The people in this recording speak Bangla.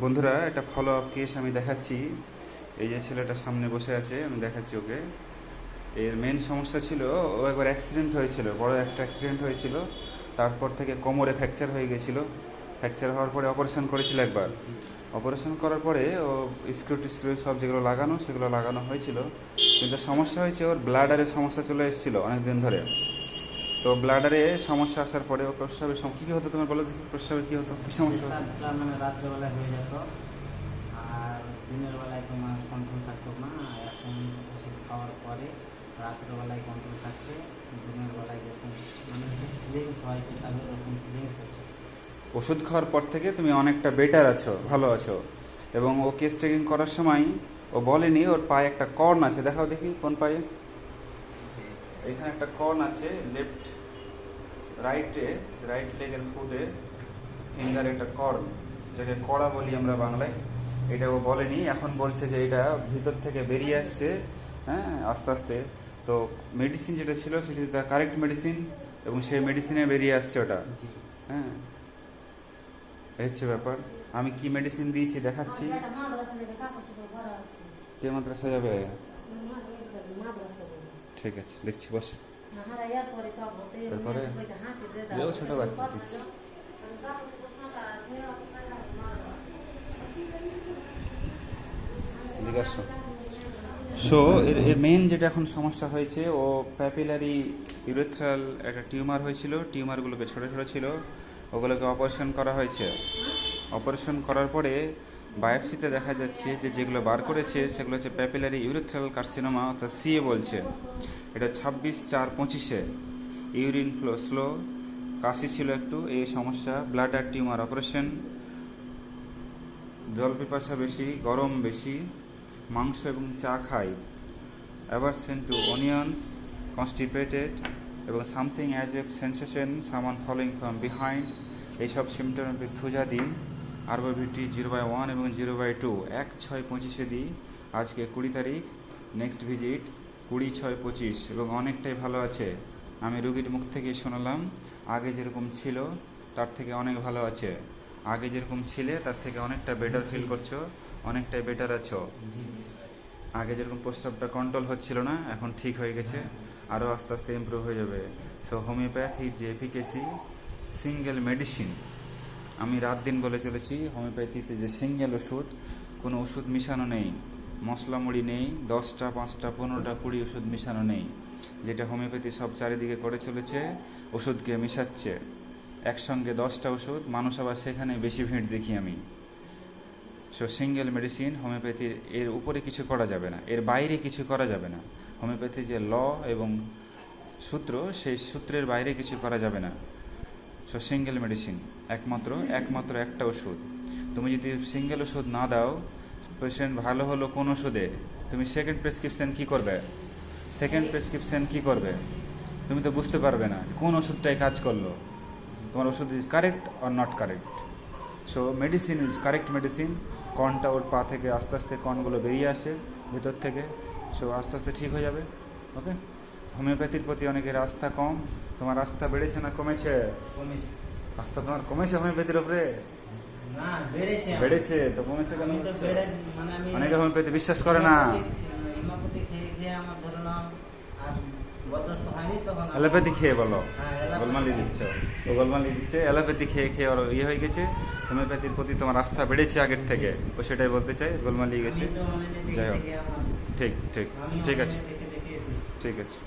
বন্ধুরা, একটা ফলো আপ কেস আমি দেখাচ্ছি। এই যে ছেলেটা সামনে বসে আছে, আমি দেখাচ্ছি ওকে। এর মেন সমস্যা ছিল, ও একবার অ্যাক্সিডেন্ট হয়েছিল, বড় একটা অ্যাক্সিডেন্ট হয়েছিল। তারপর থেকে কোমরে ফ্র্যাকচার হয়ে গেছিল। ফ্র্যাকচার হওয়ার পরে অপারেশন করেছিল একবার। অপারেশন করার পরে ও স্ক্রু টিস্ক্রু সব যেগুলো লাগানো, সেগুলো লাগানো হয়েছিল। কিন্তু সমস্যা হয়েছে, ওর ব্লাডারের সমস্যা চলে এসেছিল অনেক দিন ধরে। তো ব্লাডারে সমস্যা আসার পরে ও প্রস্রাবের সম- কী হতো তোমার বলো দেখি প্রস্রাবের কী হতো? কী সমস্যা হতো? মানে রাত্রেবেলায় হয়ে যেত আর দিনের বেলায় তোমার কন্ট্রোল থাকতো না এখন ওষুধ খাওয়ার পরে রাত্রেবেলায় কন্ট্রোল থাকছে দিনের বেলায় যেরকম মানে ফিলিংস হয় পেশাবের ওরকম ফিলিংস হচ্ছে। ওষুধ খাওয়ার পর থেকে তুমি অনেকটা বেটার আছো ভালো আছো। এবং ও কেস ট্রেকিং করার সময় ও বলেনি ওর পায়ে একটা কর্ন আছে দেখাও দেখি কোন পায়ে। এখানে একটা কর্ন আছে লেফট রাইটে রাইট লেগের ফুটে ফিঙ্গারে একটা কর্ন যেটাকে কড়া বলি আমরা বাংলায়। এটা ও বলেনি এখন বলছে যে এটা ভিতর থেকে বেরিয়ে আসছে হ্যাঁ আস্তে আস্তে। তো মেডিসিন যেটা ছিল সেটা দ্য কারেক্ট মেডিসিন এবং সেই মেডিসিনে বেরিয়ে আসছে ওটা। হ্যাঁ। এই হচ্ছে ব্যাপার। আমি কি মেডিসিন দিয়েছি দেখাচ্ছি? কে মাদ্রাসা যাবে? ঠিক আছে, দেখছি, বসে। তারপরে? এও ছোট বাচ্চা, দিচ্ছে। সো এর এর মেন যেটা এখন সমস্যা হয়েছে, ও প্যাপিলারি ইউরেথ্রাল একটা টিউমার হয়েছিল টিউমারগুলোকে ছোট ছোট ছিল, ওগুলোকে অপারেশন করা হয়েছে। অপারেশন করার পরে বায়োপসিতে দেখা যাচ্ছে যে যেগুলো বার করেছে, সেগুলো হচ্ছে প্যাপিলারি ইউরেথ্রাল কার্সিনোমা অর্থাৎ সিএ বলছে। এটা ছাব্বিশ চার পঁচিশে। ইউরিন ফ্লো স্লো কাশি ছিল একটু, এই সমস্যা। ব্লাডার টিউমার অপারেশন জল পিপাসা বেশি, গরম বেশি, মাংস এবং চা খাই। অ্যাভারসেন টু অনিয়ন্স কনস্টিপেটেড এবং something as a sensation some following from behind এইসব সিমটম থুজা দিন আরবোভিটি জিরো বাই ওয়ান এবং জিরো বাই টু। এক ছয় পঁচিশে দিই আজকে কুড়ি তারিখ। নেক্সট ভিজিট কুড়ি ছয় পঁচিশ এবং অনেকটাই ভালো আছে। আমি রুগীর মুখ থেকে শোনালাম, আগে যেরকম ছিল, তার থেকে অনেক ভালো আছে। আগে যেরকম ছিলে, তার থেকে অনেকটা বেটার ফিল করছ, অনেকটাই বেটার আছো। আগে যেরকম প্রস্রাবটা কন্ট্রোল হচ্ছিল না, এখন ঠিক হয়ে গেছে, আরও আস্তে আস্তে ইমপ্রুভ হয়ে যাবে। সো হোমিওপ্যাথি যে এফিকেসি সিঙ্গেল মেডিসিন আমি রাত দিন বলে চলেছি, হোমিওপ্যাথিতে যে সিঙ্গেল ওষুধ, কোনো ওষুধ মিশানো নেই, মশলা মুড়ি নেই, দশটা, পাঁচটা, পনেরোটা, কুড়ি ওষুধ মিশানো নেই, যেটা হোমিওপ্যাথি সব চারিদিকে করে চলেছে, ওষুধকে মিশাচ্ছে। একসঙ্গে দশটা ওষুধ, মানুষ আবার সেখানে বেশি ভিড় দেখি আমি। সো সিঙ্গেল মেডিসিন হোমিওপ্যাথির, এর উপরে কিছু করা যাবে না, এর বাইরে কিছু করা যাবে না। হোমিওপ্যাথি যে ল এবং সূত্র, সেই সূত্রের বাইরে কিছু করা যাবে না। সো সিঙ্গেল মেডিসিন, একমাত্র একমাত্র একটা ওষুধ। তুমি যদি সিঙ্গেল ওষুধ না দাও পেশেন্ট ভালো হলো কোন ওষুধে? তুমি সেকেন্ড প্রেসক্রিপশন কি করবে? সেকেন্ড প্রেসক্রিপশন কি করবে? তুমি তো বুঝতে পারবে না কোন ওষুধটাই কাজ করল। তোমার ওষুধ is correct or not correct so medicine is correct medicine কর্নটা ওর পা থেকে আস্তে আস্তে কর্নগুলো বেরিয়ে আসে, ভিতর থেকে। সো আস্তে আস্তে ঠিক হয়ে যাবে ওকে হোমিওপ্যাথির প্রতি অনেকের আস্থা কম। তোমার আস্থা বেড়েছে না কমেছে? কমেছে। আস্থা তোমার কমেছে হোমিওপ্যাথির উপরে? না বেড়েছে বেড়েছে? তো কমেছে কেন? তো মানে অনেকে হোমিওপ্যাথি বিশ্বাস করে না। অ্যালোপ্যাথি খেয়ে বলো। গোলমালি দিচ্ছ। ও গোলমালি দিচ্ছে। অ্যালোপ্যাথি খেয়ে খেয়ে ওর ইয়ে হয়ে গেছে। হোমিওপ্যাথির প্রতি তোমার আস্থা বেড়েছে আগের থেকে। ও সেটাই বলতে চাই গোলমালি গেছে। তো যাই হোক। ঠিক ঠিক ঠিক আছে। ঠিক আছে।